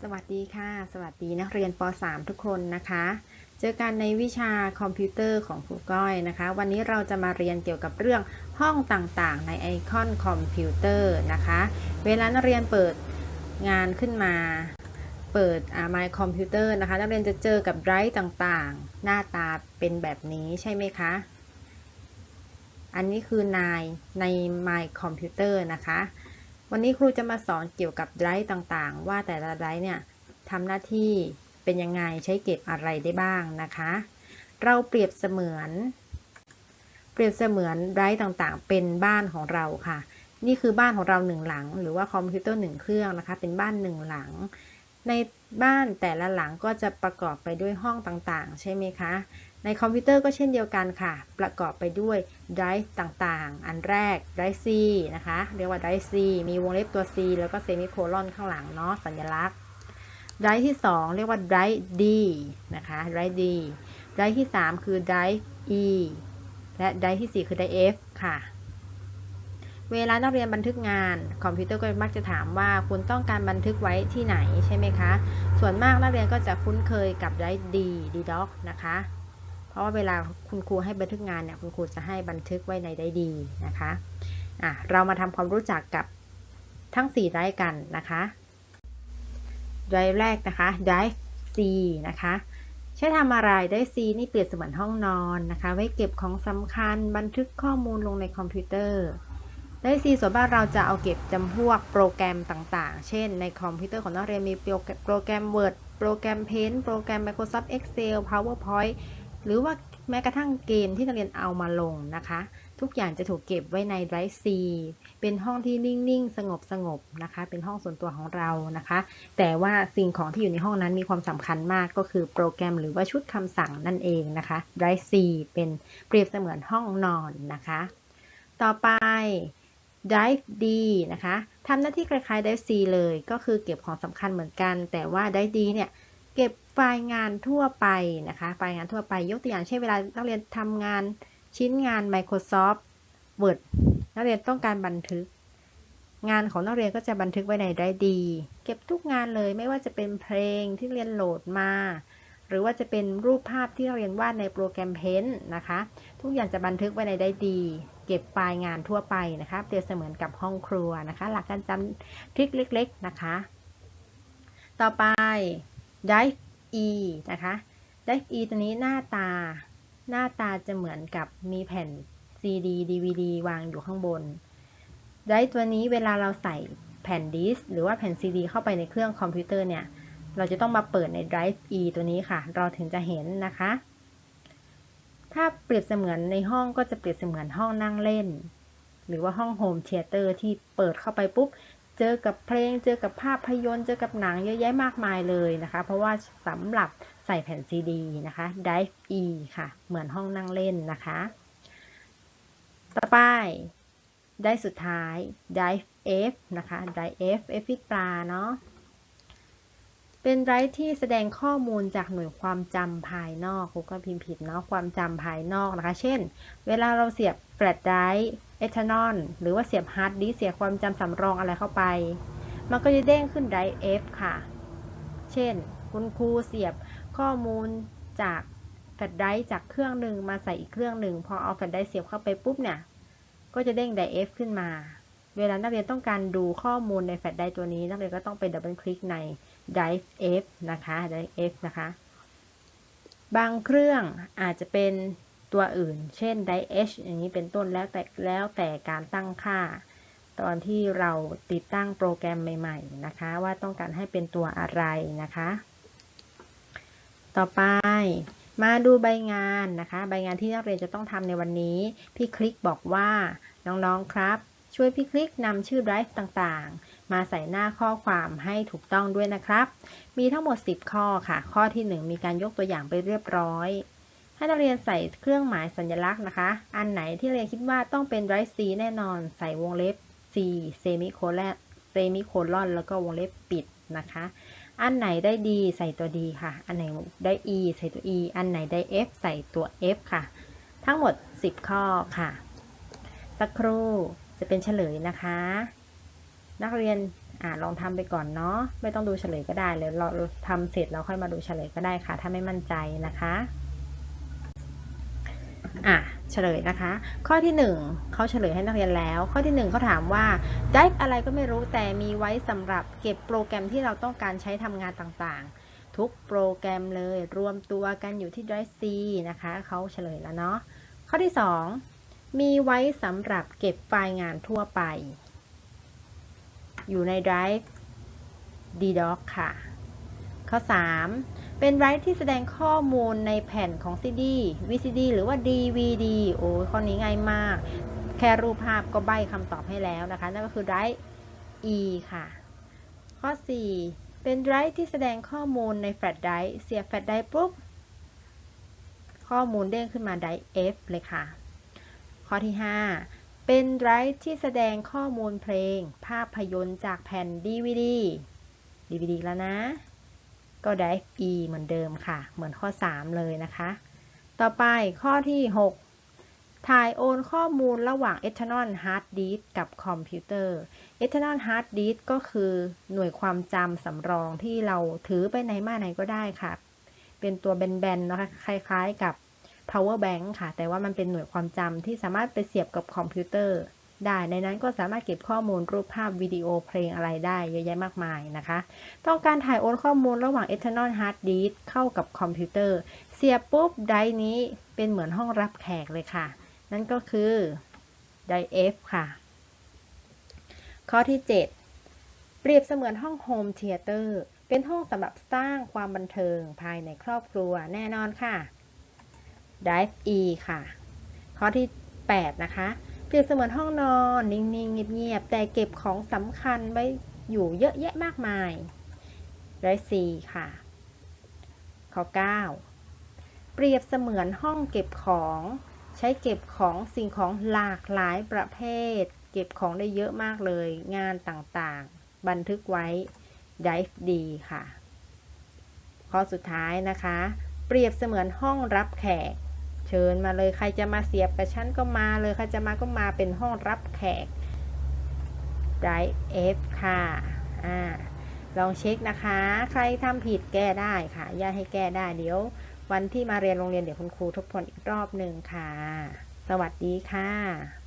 สวัสดีค่ะ สวัสดีนักเรียนป .3 ทุกคนนะคะ เจอกันในวิชาคอมพิวเตอร์ของครูก้อยนะคะ วันนี้เราจะมาเรียนเกี่ยวกับเรื่องห้องต่างๆ ในไอคอนคอมพิวเตอร์นะคะ เวลานักเรียนเปิดงานขึ้นมา เปิดอ่า My Computer นะคะ นักเรียนจะเจอกับไดรฟ์ต่างๆ หน้าตาเป็นแบบนี้ใช่ไหมคะ อันนี้คือนายใน My Computer นะคะ วันนี้ครูจะมาสอนเกี่ยวกับไดร์ต่างๆ ว่าแต่ละไดร์เนี่ยทำหน้าที่เป็นยังไงใช้เก็บอะไรได้บ้างนะคะ เราเปรียบเสมือน เปรียบเสมือนไดร์ต่างๆ เป็นบ้านของเราค่ะ นี่คือบ้านของเราหนึ่งหลัง หรือว่าคอมพิวเตอร์หนึ่งเครื่องนะคะ เป็นบ้านหนึ่งหลัง ในบ้านแต่ละหลังก็จะประกอบไปด้วยห้องต่างๆ ใช่ไหมคะ ในคอมพิวเตอร์ก็เช่นเดียวกันค่ะ ประกอบไปด้วยไดรฟ์ต่างๆ อันแรกไดรฟ์ C นะคะ เรียกว่าไดรฟ์ C มีวงเล็บตัว C แล้วก็เซมิโคลอนข้างหลังเนาะสัญลักษณ์ไดรฟ์ที่ 2 เรียกว่าไดรฟ์ D นะคะไดรฟ์ D ไดรฟ์ที่ 3 คือไดรฟ์ E และไดรฟ์ที่ 4 คือไดรฟ์ F ค่ะ เวลานักเรียนบันทึกงาน คอมพิวเตอร์ก็มักจะถามว่าคุณต้องการบันทึกไว้ที่ไหนใช่ไหมคะ ส่วนมากนักเรียนก็จะคุ้นเคยกับไดรฟ์ D D doc นะคะ ราะว่าเวลาคุณครูให้บันทึกงานเนี่ยคุณครูจะให้บันทึกไว้ในไดรฟ์ D นะคะอะเรามาทำความรู้จักกับทั้ง4ไดร์กันนะคะไดร์แรกนะคะไดรฟ์ C นะคะใช้ทำอะไรไดรฟ์ C นี่เปรียบเสมือนห้องนอนนะคะ ไว้เก็บของสำคัญบันทึกข้อมูลลงในคอมพิวเตอร์ไดรฟ์ C ส่วนมากเราจะเอาเก็บจำพวกโปรแกรมต่างๆ เช่นในคอมพิวเตอร์ของนักเรียนมีโปรแกรม Word โปรแกรม Paint โปรแกรม Microsoft Excel PowerPoint หรือว่าแม้กระทั่งเกมที่นักเรียนเอามาลงนะคะ ทุกอย่างจะถูกเก็บไว้ในไดรฟ์ C เป็นห้องที่นิ่งๆ สงบๆนะคะ เป็นห้องส่วนตัวของเรานะคะ แต่ว่าสิ่งของที่อยู่ในห้องนั้นมีความสำคัญมากก็คือโปรแกรมหรือว่าชุดคำสั่งนั่นเองนะคะไดรฟ์ C เป็นเปรียบเสมือนห้องนอนนะคะ ต่อไป Drive D นะคะทำหน้าที่คล้ายๆ Drive C เลย ก็คือเก็บของสำคัญเหมือนกัน แต่ว่า Drive D เนี่ย เก็บไฟล์งานทั่วไปนะคะ ไฟล์งานทั่วไป ยกตัวอย่างเช่นเวลานักเรียนทำงานชิ้นงาน Microsoft Word นักเรียนต้องการบันทึก งานของนักเรียนก็จะบันทึกไว้ใน Drive D เก็บทุกงานเลยไม่ว่าจะเป็นเพลงที่เรียนโหลดมา หรือว่าจะเป็นรูปภาพที่เราเรียนวาดในโปรแกรม Paint นะคะ ทุกอย่างจะบันทึกไว้ใน Drive D เก็บไฟล์งานทั่วไปนะคะเปรียบเสมือนกับห้องครัวนะคะ หลักการจำทริคเล็ก ๆ นะคะ ต่อไป dive E นะคะ dive E ตัวนี้หน้าตา หน้าตาจะเหมือนกับมีแผ่น CD DVD วางอยู่ข้างบน dive ตัวนี้เวลาเราใส่แผ่นดิสหรือว่าแผ่น CD เข้าไปในเครื่องคอมพิวเตอร์เนี่ย เราจะต้องมาเปิดใน Drive E ตัวนี้ค่ะ เราถึงจะเห็นนะคะ ถ้าเปรียบเสมือนในห้องก็จะเปรียบเสมือนห้องนั่งเล่น หรือว่าห้องโฮมเทเตอร์ที่เปิดเข้าไปปุ๊บ เจอกับเพลง เจอกับภาพยนตร์ เจอกับหนังเยอะแยะมากมายเลยนะคะ เพราะว่าสำหรับใส่แผ่นซีดีนะคะ Dive E ค่ะ เหมือนห้องนั่งเล่นนะคะ ต่อไป ได้สุดท้าย Dive F นะคะ Dive F F ปลาเนาะ เป็นไรที่แสดงข้อมูลจากหน่วยความจำภายนอกครูก็พิมพ์ผิดเนาะความจำภายนอกนะคะ เช่น เวลาเราเสียบแฟลชไดรฟ์เอทานอลหรือว่าเสียบฮาร์ดดิสเสียบความจำสำรองอะไรเข้าไป มันก็จะเด้งขึ้นไดรฟ์ F ค่ะ เช่น คุณครูเสียบข้อมูลจากแฟลชไดรฟ์จากเครื่องหนึ่งมาใส่อีกเครื่องหนึ่งพอเอาแฟลชไดรฟ์เสียบเข้าไปปุ๊บเนี่ยก็จะเด้งไดรฟ์ F ขึ้นมา เวลานักเรียนต้องการดูข้อมูลในแฟลชไดรฟ์ตัวนี้ นักเรียนก็ต้องไปดับเบิลคลิกใน Drive F นะคะ Drive F นะคะ บางเครื่องอาจจะเป็นตัวอื่น เช่น Drive H อย่างนี้เป็นต้นแล้วแต่แล้วแต่การตั้งค่า ตอนที่เราติดตั้งโปรแกรมใหม่ ๆ นะคะ ว่าต้องการให้เป็นตัวอะไรนะคะ ต่อไปมาดูใบงานนะคะ ใบงานที่นักเรียนจะต้องทำในวันนี้ พี่คลิกบอกว่าน้องๆครับ ช่วยพี่คลิกนำชื่อ Drive ต่างๆ มาใส่หน้าข้อความให้ถูกต้องด้วยนะครับ มีทั้งหมด 10 ข้อค่ะ ข้อที่ 1 มีการยกตัวอย่างไปเรียบร้อย ให้นักเรียนใส่เครื่องหมายสัญลักษณ์นะคะ อันไหนที่เรียนคิดว่าต้องเป็น Drive C แน่นอน ใส่วงเล็บ C เซมิโคลนเซมิโคลอนแล้วก็วงเล็บปิดนะคะ อันไหนได้ดีใส่ตัวดีค่ะ อันไหนได้ E ใส่ตัว E อันไหนได้ F ใส่ตัว F ค่ะ ทั้งหมด 10 ข้อค่ะ สักครู่จะเป็นเฉลยนะคะ นักเรียนอ่าลองทำไปก่อนเนาะไม่ต้องดูเฉลยก็ได้เลยเราทำเสร็จแล้วค่อยมาดูเฉลยก็ได้ค่ะ ถ้าไม่มั่นใจนะคะอะเฉลยนะคะ ข้อที่หนึ่งเขาเฉลยให้นักเรียนแล้ว ข้อที่หนึ่งเขาถามว่า drive อะไรก็ไม่รู้แต่มีไว้สำหรับเก็บโปรแกรมที่เราต้องการใช้ทำงานต่างๆ ทุกโปรแกรมเลยรวมตัวกันอยู่ที่ drive C นะคะเขาเฉลยแล้วเนาะข้อที่สองมีไว้สำหรับเก็บไฟล์งานทั่วไป อยู่ใน drive ddoc ค่ะ ข้อ 3 เป็น drive ที่แสดงข้อมูลในแผ่นของ CD VCD หรือว่า DVD โอ้ยข้อนี้ง่ายมาก แค่รูปภาพก็ใบ้คำตอบให้แล้วนะคะ นั่นก็คือ drive E ค่ะ ข้อ 4 เป็น drive ที่แสดงข้อมูลใน flash drive เสียบ flash drive ปุ๊บ ข้อมูลเด้งขึ้นมา drive F เลยค่ะ ข้อที่ 5 เป็น drive ที่แสดงข้อมูลเพลง ภาพยนตร์จากแผ่น DVD DVD แล้วนะ ก็ drive E เหมือนเดิมค่ะ เหมือนข้อ 3 เลยนะคะ ต่อไปข้อที่ 6 ถ่ายโอนข้อมูลระหว่าง external hard disk กับคอมพิวเตอร์ external hard disk ก็คือหน่วยความจำสำรองที่เราถือไปไหนมาไหนก็ได้ค่ะ เป็นตัวแบนๆนะคะคล้ายๆกับ power bank ค่ะ แต่ว่ามันเป็นหน่วยความจำที่สามารถไปเสียบกับคอมพิวเตอร์ ได้ ในนั้นก็สามารถเก็บข้อมูลรูปภาพวิดีโอเพลงอะไรได้เยอะแยะมากมายนะคะ ต้องการถ่ายโอนข้อมูลระหว่าง external hard disk เข้ากับคอมพิวเตอร์ เสียบปุ๊บไดร์นี้เป็นเหมือนห้องรับแขกเลยค่ะ นั่นก็คือไดร์ F ค่ะ ข้อที่ 7 เปรียบเสมือนห้องโฮมเทเตอร์เป็นห้องสำหรับสร้างความบันเทิงภายในครอบครัวแน่นอนค่ะ Drive E ค่ะ ข้อที่ 8 นะคะ เปรียบเสมือนห้องนอน นิ่งๆ เงียบๆ แต่เก็บของสำคัญไว้อยู่เยอะแยะมากมาย Drive C ค่ะ ข้อ 9 เปรียบเสมือนห้องเก็บของ ใช้เก็บของสิ่งของหลากหลายประเภท เก็บของได้เยอะมากเลย งานต่างๆ บันทึกไว้ Drive D ค่ะ ข้อสุดท้ายนะคะเปรียบเสมือนห้องรับแขก เชิญมาเลยใครจะมาเสียบกับฉันก็มาเลยใครจะมาก็มาเป็นห้องรับแขก Drive F ค่ะอ่าลองเช็คนะคะ ใครทำผิดแก้ได้ค่ะ ย่าให้แก้ได้เดี๋ยว วันที่มาเรียนโรงเรียนเดี๋ยวคุณครูทบทวนอีกรอบหนึ่งค่ะ สวัสดีค่ะ